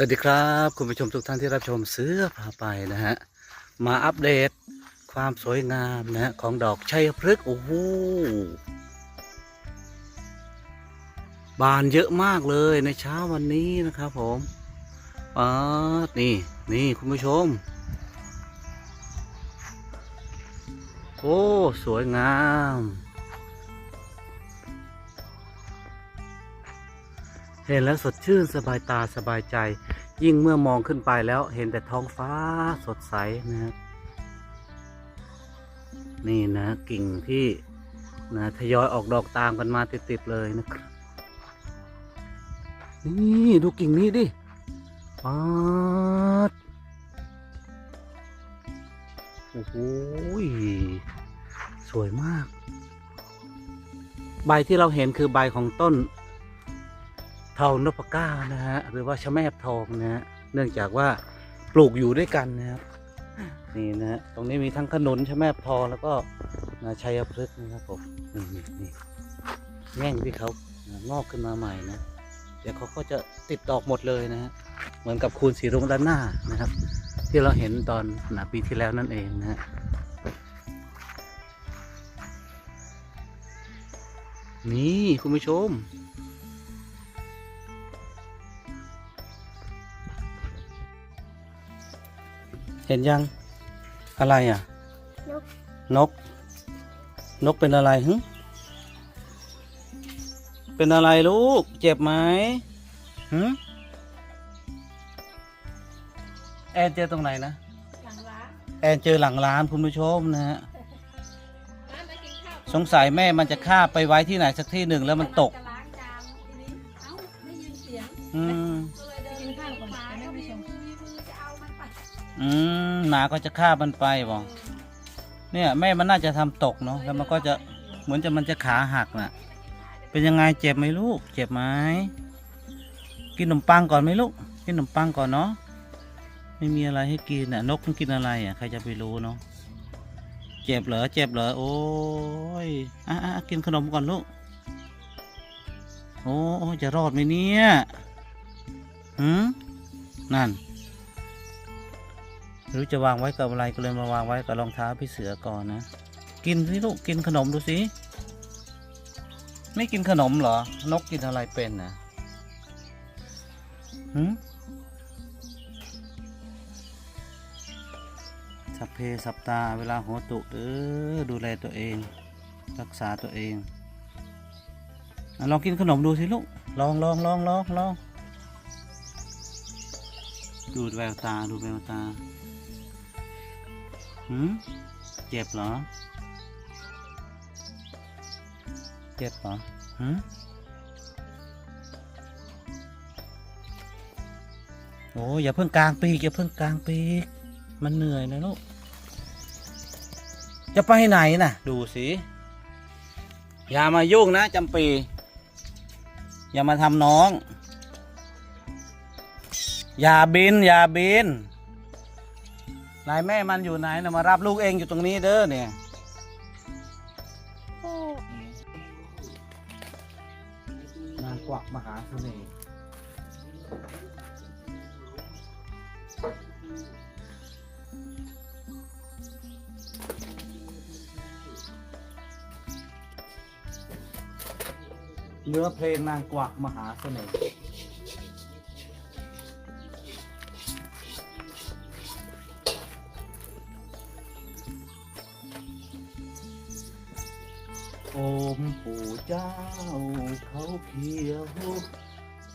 สวัสดีครับคุณผู้ชมทุกท่านที่รับชมเสื้อพาไปนะฮะมาอัปเดตความสวยงามนะฮะของดอกชัยพฤกษ์โอ้โหบานเยอะมากเลยในเช้าวันนี้นะครับผมป๊าดนี่นี่คุณผู้ชมโอ้สวยงาม เห็นแล้วสดชื่นสบายตาสบายใจ ยิ่งเมื่อมองขึ้นไปแล้วเห็นแต่ท้องฟ้าสดใสนะครับนี่นะกิ่งที่นะทยอยออกดอกตามกันมาติดๆเลยนะครับ นี่ดูกิ่งนี้ดิป๊าดโอ้โหสวยมาก ใบที่เราเห็นคือใบของต้น ทองนพเก้านะฮะหรือว่าชะแมบทองนะฮะเนื่องจากว่าปลูกอยู่ด้วยกันนะครับนี่นะฮะตรงนี้มีทั้งขนุนชะแมบทองแล้วก็นะชัยพฤกษ์นะครับผมนี่นี่นี่แง่งที่เขางอกขึ้นมาใหม่นะเดี๋ยวเขาก็จะติดดอกหมดเลยนะฮะเหมือนกับคูณสีรุ้งด้านหน้านะครับ ที่เราเห็นตอนหนาปีที่แล้วนั่นเองนะฮะนี่คุณผู้ชม เห็นยัง อะไรอะนกนก นกเป็นอะไรหึเป็นอะไรลูก เจ็บไหมหึแอนเจอตรงไหนนะ หลังร้านแอนเจอหลังร้านคุณผู้ชมนะฮะ ร้านมากินข้าวสงสัยแม่มันจะฆ่าไปไว้ที่ไหนสักที่หนึ่งแล้วมันตก จะล้างจานทีนี้เอ้า ได้ยินเสียงอืม ก็เลยเดินกินข้าวก่อนหมาก็มีมือมีมือจะเอามันไป อืมหมาก็จะฆ่ามันไปบอกเนี่ยแม่มันน่าจะทำตกเนาะแล้วมันก็จะเหมือนจะมันจะขาหักน่ะ เป็นยังไงเจ็บไหมลูก เจ็บไหมกินขนมปังก่อนไหมลูกกินขนมปังก่อนเนาะไม่มีอะไรให้กินน่ะ นกมันกินอะไรอะใครจะไปรู้เนาะเจ็บเหรอเจ็บเหรอโอ้ยอะอะกินขนมก่อนลูกโอ้จะรอดไหมเนี่ยหืมนั่น หรือจะวางไว้กับอะไรก็เลยมาวางไว้กับรองเท้าพี่เสือก่อนนะ กินสิลูกกินขนมดูสิไม่กินขนมเหรอ นกกินอะไรเป็นนะหืมสัพเพสัปตาเวลาหัวตุเออดูแลตัวเอง รักษาตัวเองอลองกินขนมดูสิลูก ลองลองลองลองลองดูแววตาดูแววตา หืมเจ็บเหรอ เจ็บเหรอหืมโอ้ยอย่าเพิ่งกลางปีกอย่าเพิ่งกลางปีก มันเหนื่อยนะลูก จะไปไหนน่ะ ดูสิ อย่ามายุ่งนะจำปี อย่ามาทำน้อง อย่าบิน อย่าบิน นายแม่มันอยู่ไหนนะมารับลูกเองอยู่ตรงนี้เด้อเนี่ยนางกวักมหาเสน่ห์เนื้อเพลงนางกวักมหาเสน่ห์ มปู่เจ้าเขาเขียว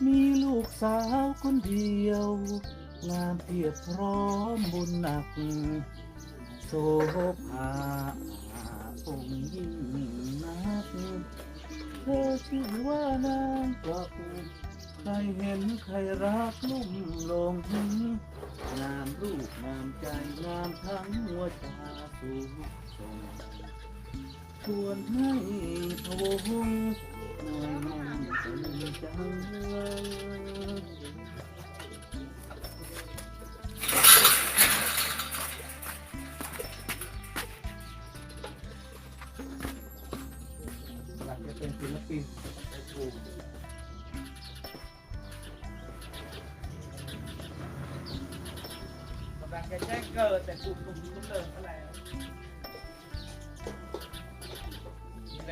มีลูกสาวคนเดียว งามเพียบพร้อมบุญหนัก โสภาองค์ยิ่งนัก เธอชื่อว่านางกวักใครเห็นใครรักลุ่มหลงงามรูปงามใจงามทั้งหัวตาสูงส่ง ชวนให้พะวงนอยมันเป็นจังอยากจะเป็นศิลปินโจะแจ้งเกิดแต่กลุ่มกลุ่มนี้มันเลิกอะไร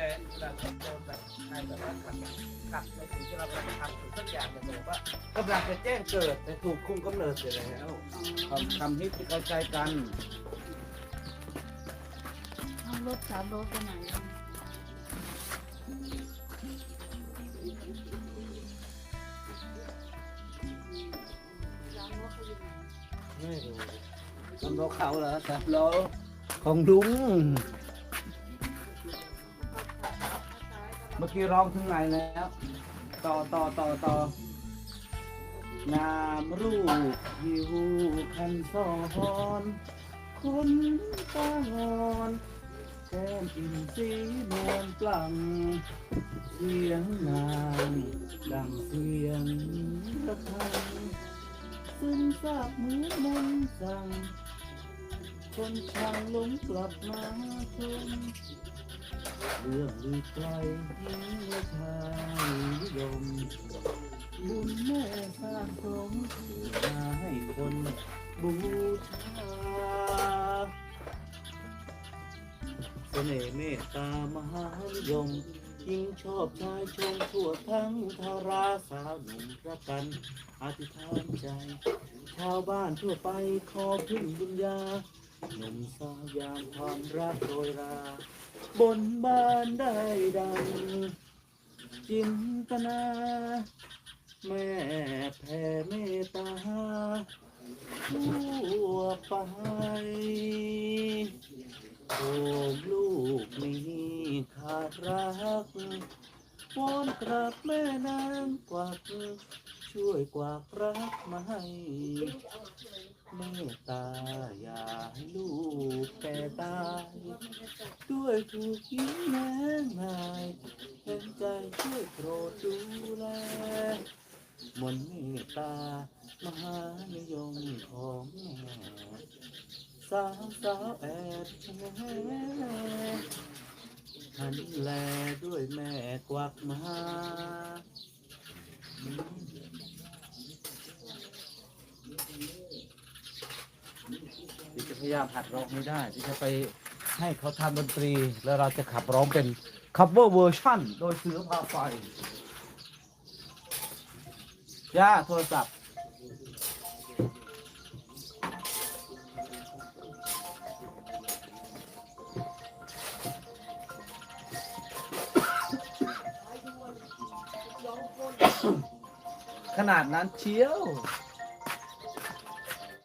แหละเวลาเราโดนแบบใครแบบว่าขัดขัดในสิ่งที่เรากำลังทำอยู่สักอย่างเนี่ยบอกว่ากำลังจะแจ้งเกิดแต่ถูกคุมกำเนิดเสร็จแล้วคำคำที่เข้าใจกันเอารถสามรถไปไหนอะไม่รู้สำรองเขาเหรอสำรองของลุง มื่อกี้ร้องถึงไหนแล้ว ต่อต่อต่อต่อนามรูปยิวคันซ้อนคนตางอนแก้มอิ่มสีนวลปลั่งเสียงนางดังเสียงระฆังซึมซาบเหมือนมนสั่ง คนช่างหลงกลับมาชม เรื่องลือไกลยิ่งและชายนิยมบุญแม่สร้างสมมาให้คนบูชาเสน่ห์เมตตามหานิยมยิ่งชอบชายชมทั่วทั้งทาราสาวหนุ่มรักกันอธิษฐานใจ ชาวบ้านทั่วไปขอพึ่งบุญญาหนุ่มสาวยามความรักโรยรา บนบานได้ดัง จินตนา แม่แผ่เมตตาทั่วไปโอ้ลูกนี้ขาดรักวอนกราบแม่นางกวัก ช่วยกวากรักมาให้ เมตตาอย่าให้ลูกแก่ตายด้วยถูกยิ้มแย้งนายเห็นใจช่วยโปรดดูแลมนเมตตามหานิยมของแม่สาวสาวแอบแช่หันแลด้วยแม่กวักมา ที่จะพ ยายามหัดร้องไม่ได้ ที่จะไปให้เขาทำดนตรี แล้วเราจะขับร้องเป็น cover version โดยเสือพาไฟย่าโทรศัพท์ขนาดนั้นเชียว